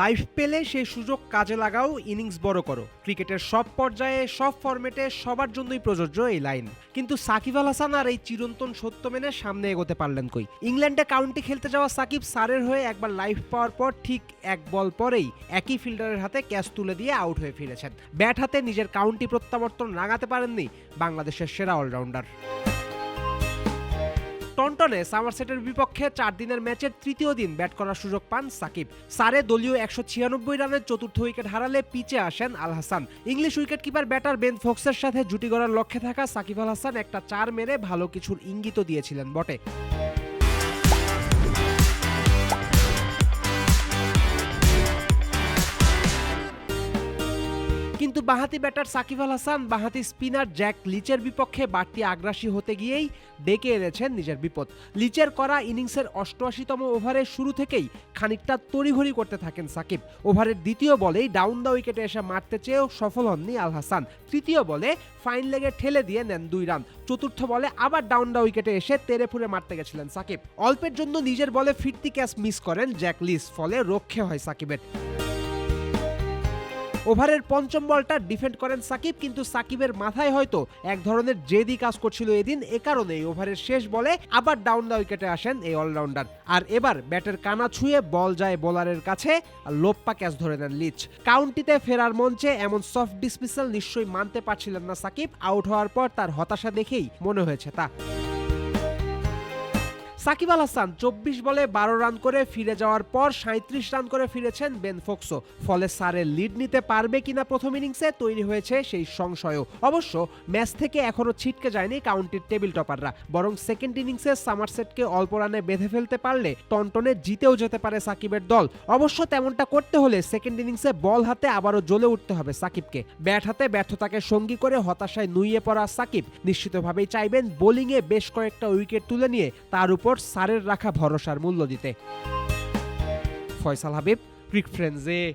Life পেলে সেই সুযোগ কাজে লাগাও, ইনিংস বড় করো। ক্রিকেটের সব পর্যায়ে, সব ফরম্যাটে সবার জন্যই প্রযোজ্য এই লাইন। কিন্তু সাকিব আল হাসান আর এই চিরন্তন সত্য মেনে সামনে এগোতে পারলেন কই? ইংল্যান্ডে কাউন্টি খেলতে যাওয়া সাকিব সারের হয়ে একবার লাইফ পাওয়ার পর ঠিক এক বল পরেই একই ফিল্ডারের হাতে ক্যাচ তুলে দিয়ে আউট হয়ে ফিরেছেন। ব্যাট হাতে নিজের কাউন্টি প্রত্যাবর্তন রাঙাতে পারেননি বাংলাদেশের সেরা অলরাউন্ডার। টনটনে সামারসেটের বিপক্ষে চার দিনের ম্যাচের তৃতীয় দিন ব্যাট করার সুযোগ পান সাকিব। সারে দলীয় একশো ছিয়ানব্বই রানের চতুর্থ উইকেট হারালে পিচে আসেন Al Hasan. English wicket keeper batter Ben ফোক্সের সাথে জুটি গড়ার লক্ষ্যে থাকা সাকিব আল হাসান একটা চার মেরে ভালো কিছুর ইঙ্গিত দিয়েছিলেন বটে। কিন্তু বাহাতি ব্যাটার সাকিব আল হাসান, বাহাতি স্পিনার জ্যাক লিচের বিপক্ষে বাড়তি আগ্রাসী হতে গিয়েই ডেকে এনেছেন নিজের বিপদ। লিচের করা ইনিংসের অষ্টআশিতম ওভারের শুরু থেকেই খানিকটা তড়িঘড়ি করতে থাকেন সাকিব। ওভারের দ্বিতীয় বলেই ডাউন দ্য উইকেটে এসে মারতে চেয়েও সফল হননি আল হাসান। তৃতীয় বলে ফাইন লেগে ঠেলে দিয়ে নেন দুই রান চতুর্থ বলে আবার ডাউন দ্য উইকেটে এসে তেরে ফুরে মারতে গেছিলেন সাকিব। অল্পের জন্য নিজের বলে ফিরতি ক্যাচ মিস করেন জ্যাক লিস ফলে রক্ষে হয় সাকিবের। ওভারের পঞ্চম বলটা ডিফেন্ড করেন সাকিব, কিন্তু সাকিবের মাথায় হয়তো এক ধরনের জেদি কাজ করছিল এদিন। এ কারণেই ওভারের শেষ বলে আবার ডাউন দ্য উইকেটে আসেন এই অলরাউন্ডার আর এবার ব্যাটের কানা ছুঁয়ে বল যায় বোলারের কাছে লোপ্পা ক্যাচ ধরে নেন লিচ। কাউন্টিতে ফেরার মঞ্চে এমন সফট ডিসমিসাল নিশ্চয়ই মানতে পারছিলেন না সাকিব আউট হওয়ার পর তার হতাশা দেখেই মনে হয়েছে তা। সাকিব আল হাসান চব্বিশ বলে বারো রান করে ফিরে যাওয়ার পর সাঁত্রিশ রান করে ফিরেছেন বেন ফোক্সো। ফলে সারের লিড নিতে পারবে কিনা প্রথম ইনিংসে তৈরি হয়েছে সেই সংশয়ও। অবশ্য ম্যাচ থেকে এখনও ছিটকে যায়নি কাউন্টির টেবিল টপাররা। বরং সেকেন্ড ইনিংসে সামারসেটকে অল্প রানে বেঁধে ফেলতে পারলে টনটনে জিতেও যেতে পারে সাকিবের দল। অবশ্য তেমনটা করতে হলে সেকেন্ড ইনিংসে বল হাতে আবারও জ্বলে উঠতে হবে সাকিবকে। ব্যাট হাতে ব্যর্থতাকে সঙ্গী করে হতাশায় নুইয়ে পড়া সাকিব নিশ্চিতভাবেই চাইবেন বোলিংয়ে বেশ কয়েকটা উইকেট তুলে নিয়ে, তার উপর সারের রাখা ভরসার মূল্য দিতে। ফয়সাল হাবিব ক্রিক ফ্রেন্ডসে